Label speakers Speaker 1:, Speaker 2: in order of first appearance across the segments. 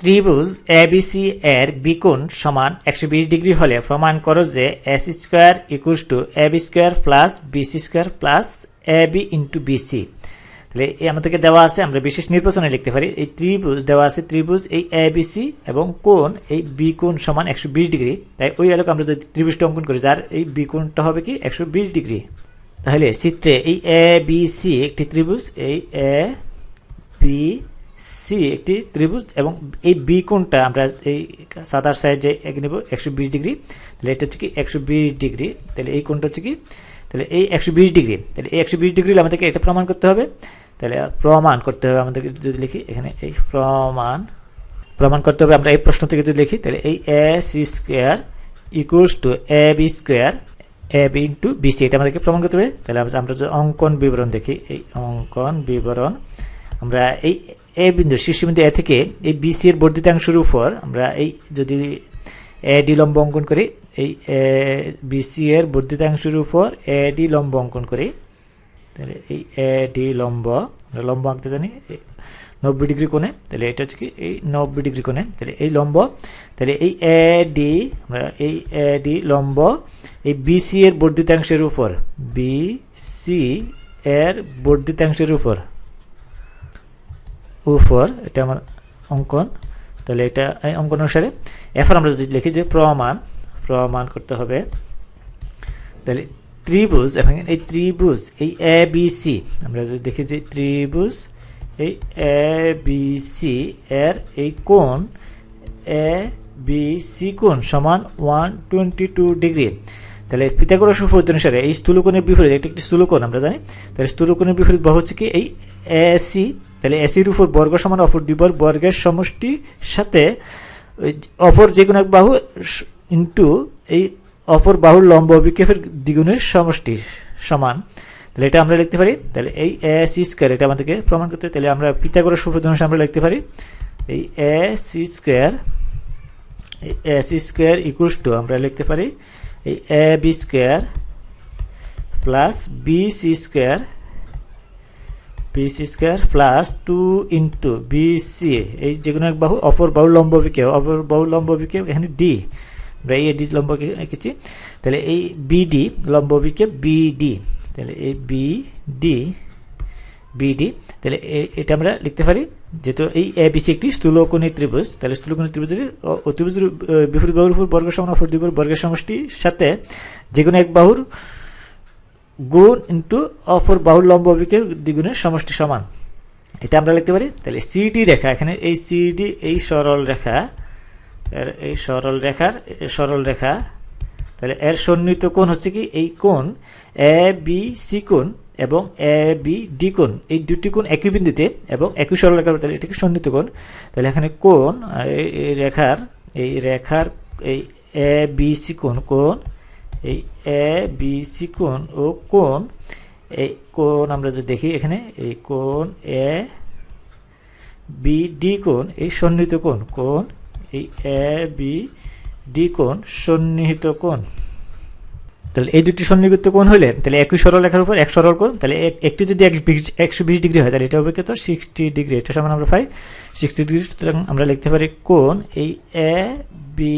Speaker 1: ত্রিভুজ এবিসি এর বিকোণ সমান একশো বিশ ডিগ্রি হলে প্রমাণ করো যে S square equals to A B square plus BC square plus A B into BC তাহলে এই আমাদেরকে দেওয়া আছে, আমরা বিশেষ নির্বাচনে লিখতে পারি, এই ত্রিভুজ, দেওয়া আছে ত্রিভুজ, এই এ বিসি এবং কোণ, এই বি কোণ সমান একশো বিশ ডিগ্রি। তাই ওই এলাকা আমরা যদি ত্রিভুজটা অঙ্কন করি, যার এই বি কোণটা হবে কি একশো বিশ ডিগ্রি। তাহলে চিত্রে এই এ বি সি একটি ত্রিভুজ, এই এ বি সি একটি ত্রিভুজ এবং এই বি কোণটা আমরা এই সাদার সাইজে এঁকে নেব, একশো বিশ ডিগ্রি। তাহলে এটা হচ্ছে কি একশো বিশ ডিগ্রি। তাহলে এই কোণটা হচ্ছে কি, তাহলে এই একশো বিশ ডিগ্রি। তাহলে এই একশো বিশ ডিগ্রি আমাদেরকে এটা প্রমাণ করতে হবে। তাহলে প্রমাণ করতে হবে আমাদেরকে যদি লিখি, এখানে এই প্রমাণ প্রমাণ করতে হবে আমরা এই প্রশ্ন থেকে যদি লিখি, তাহলে এই A C square equals to A B square A B into BC এটা আমাদেরকে প্রমাণ করতে হবে। তাহলে আমরা যদি অঙ্কন বিবরণ দেখি, এই অঙ্কন বিবরণ, আমরা এই এ বিন্দু শীর্ষবিন্দু এ থেকে এই বিসি এর বর্ধিতাংশের উপর আমরা এই যদি এ ডি লম্ব অঙ্কন করি, এই বিসি এর বর্ধিতাংশের উপর এ ডি লম্ব অঙ্কন করি, তাহলে এই এ ডি লম্ব, আমরা লম্ব আঁকতে জানি নব্বই ডিগ্রি কোণে, তাহলে এটা হচ্ছে কি এই নব্বই ডিগ্রি কোণে, তাহলে এই লম্ব, তাহলে এই এ ডি, আমরা এই এ ডি লম্ব, এই বিসি এর বর্ধিতাংশের উপর বিসি এর বর্ধিতাংশের উপর উপর এটা আমার অঙ্কন। তাহলে এটা, এই অঙ্কন অনুসারে এরপর আমরা যদি লিখি যে প্রমাণ প্রমাণ করতে হবে। তাহলে ত্রিভুজ, এখন এই ত্রিভুজ, এই এ বি সি আমরা যদি দেখি যে ত্রিভুজ, এই এ বি সি এর এই কোণ এ বি সি কোণ সমান ওয়ান টোয়েন্টি টু ডিগ্রি তাহলে পিতাগোরাস উপপাদ্য অনুসারে এই স্থূলকোণের বিপরীত একটি একটি স্থূলকোণ আমরা জানি। তাহলে স্থূলকোণের বিপরীত বাহু হচ্ছে কি? এই এসি তাহলে এসির উপর বর্গ সমান অপর দুইবার বর্গের সমষ্টির সাথে অপর যে কোনো এক বাহু ইন্টু এই অপর বাহুর লম্ব অভিক্ষেপের দ্বিগুণের সমষ্টি সমান। তাহলে এটা আমরা লিখতে পারি। তাহলে এই এ সি স্কোয়ার এটা আমাদেরকে প্রমাণ করতে তাহলে আমরা পিতাগোরাস উপপাদ্য অনুসারে আমরা লিখতে পারি। এই A C square A C square equals to আমরা লিখতে পারি। এই A B square plus B C square B C square plus two into B C এই যে কোনো এক বাহু, অপর বাহু লম্ব বিকে অপর বাহু লম্ব বিকে এখানে ডি আমরা এই ডি লম্ব এঁকেছি। তাহলে এই বিডি লম্ব বিকে বিডি তাহলে এই বিডি বিডি তাহলে এটা আমরা লিখতে পারি যেহেতু এই এ বিসি একটি স্থূলকোণী ত্রিভুজ, তাহলে স্থূলকোণী ত্রিভুজের অতিভুজের বিপরীত বাহুর উপর বর্গ সমান অপর দুই বর্গের সমষ্টির সাথে যে কোনো এক বাহুর গুণ ইন্টু অপর বাহুর লম্ব অভিকের দ্বিগুণের সমষ্টি সমান। এটা আমরা লিখতে পারি। তাহলে সিডি রেখা, এখানে এই সিডি এই সরল রেখা, এর এই সরল রেখার সরল রেখা, তাহলে এর সন্নিহিত কোণ হচ্ছে কি? এই কোণ এ বি সি কোণ। এবং এ বি ডি কোণ, এই দুটি কোণ একই বিন্দুতে এবং একই সরল রেখার তাহলে এটাকে সন্নিহিত কোণ। তাহলে এখানে কোণ, এই রেখার এই রেখার, এই এ বি সি কোণ কোণ, এই এ বি সি কোণ ও কোণ, এই কোণ আমরা যদি দেখি এখানে, এই কোণ, এ বি ডি কোণ, এই সন্নিহিত কোণ কোণ, এই এ বি ডি কোণ, সন্নিহিত কোণ। তাহলে এই দুটি সন্নিগত কোণ হলে তাহলে একই সরল লেখার উপর এক সরল কোণ, তাহলে একটি যদি একশো বিশ ডিগ্রি হয়, তাহলে এটা হবে কত? Sixty degree. এটা সমান আমরা পাই সিক্সটি ডিগ্রি। সুতরাং আমরা লিখতে পারি কোণ, এই এ বি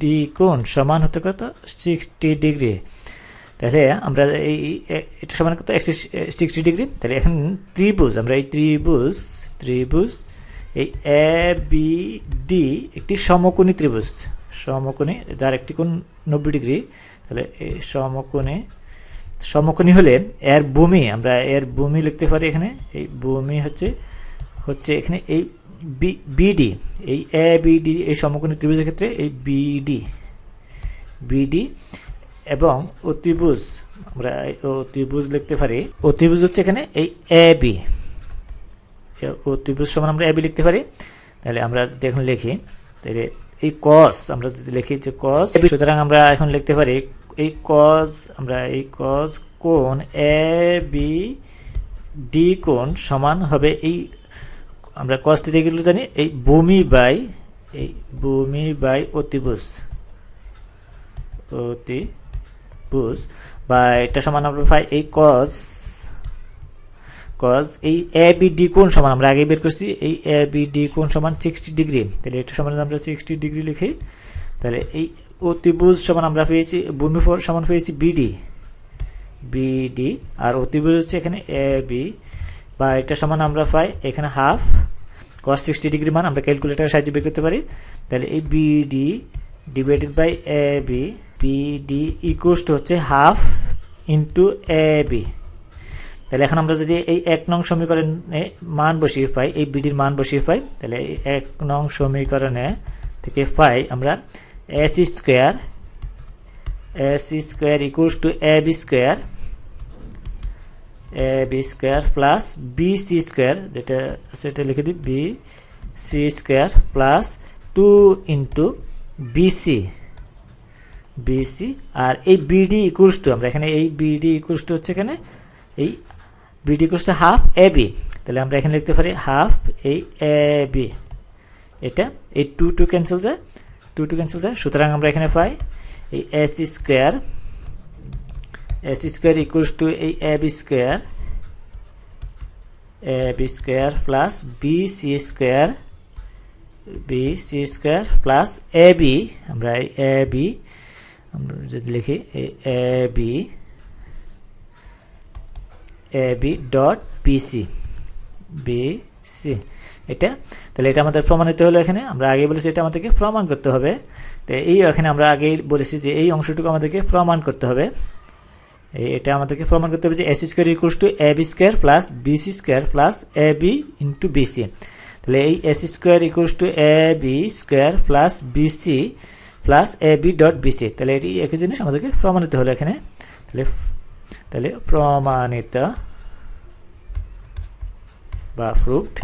Speaker 1: ডি কোণ সমান হতে কত? Sixty degree. তাহলে আমরা এই এটা সমান কত? একশো সিক্সটি ডিগ্রি। তাহলে এখন ত্রিভুজ, আমরা এই ত্রিভুজ ত্রিভুজ, এই এ বি ডি একটি সমকোণী ত্রিভুজ। সমকোণী, যার একটি কোণ নব্বই ডিগ্রি। তাহলে এই সমকোণে, সমকোণী হলে এর ভূমি, আমরা এর ভূমি লিখতে পারি এখানে, এই ভূমি হচ্ছে হচ্ছে এখানে এই বিডি এই এ বিডি এই সমকোণী ত্রিভুজের ক্ষেত্রে এই বিডি বিডি এবং অতিভুজ আমরা অতিভুজ লিখতে পারি অতিভুজ হচ্ছে এখানে এই এ বি অতিভুজ সমান আমরা এ বি লিখতে পারি, তাহলে আমরা যদি এখন লিখি, তাহলে এই কস আমরা যদি লিখি যে কস সুতরাং আমরা এখন লিখতে পারি এই কস আমরা এই কস কোণ এ বি ডি কোণ সমান হবে এই, আমরা কস দিতে গেলে জানি, এই ভূমি বাই, এই ভূমি বাই অতিভুজ অতিভুজ, বা এটা সমান আমরা পাই এই কজ কজ এই এ বি ডি কোণ সমান, আমরা আগে বের করছি, এই এ বি ডি কোণ সমান সিক্সটি ডিগ্রি তাহলে এটা সমান আমরা সিক্সটি ডিগ্রি লিখি, তাহলে এই অতিভুজ সমান আমরা পেয়েছি ভূমিফল সমান পেয়েছি বিডি বিডি আর অতিভুজ হচ্ছে এখানে এ বি বা এটা সমান আমরা পাই এখানে হাফ কস সিক্সটি ডিগ্রি মান, আমরা ক্যালকুলেটারের সাহায্যে বের করতে পারি। তাহলে এই B D divided by A B B D equals to হচ্ছে হাফ ইন্টু এ বি তাহলে এখন আমরা যদি এই এক নং সমীকরণে মান বসিয়ে পাই, এই বিডির মান বসিয়ে পাই, তাহলে এই এক নং সমীকরণে থেকে পাই আমরা square equals to A B square A B square plus B C square যেটা সেটা লিখে দিই B C square plus two into B C B C আর এই বিডি ইকুয়ালস টু আমরা এখানে এই বিডি ইকুয়ালস টু হচ্ছে এখানে, এই B D equals to half A B তাহলে আমরা এখানে লিখতে পারি হাফ এই এ বি এটা এই টু টু ক্যান্সেল যায় টু টু ক্যান্সেল যায়। সুতরাং আমরা এখানে পাই এই S square S square equals to এই A B square A B square plus B C square B C square plus A B আমরা এই এ বি আমরা যদি লিখি এই A B A B dot B C B C এটা? তাহলে এটা আমাদের প্রমাণিত হলো এখানে। আমরা আগে বলেছি এটা আমাদেরকে প্রমাণ করতে হবে। তো এই এখানে আমরা আগেই বলেছি যে এই অংশটুকু আমাদেরকে প্রমাণ করতে হবে। এটা আমাদেরকে প্রমাণ করতে হবে যে S square equals to A B square plus B C square plus A B into B C তাহলে এই S square equals to A B square plus B C plus A B dot B C তাহলে এটি একই জিনিস আমাদেরকে প্রমাণিত হলো এখানে। তাহলে তাহলে প্রমাণিত বা প্রুভড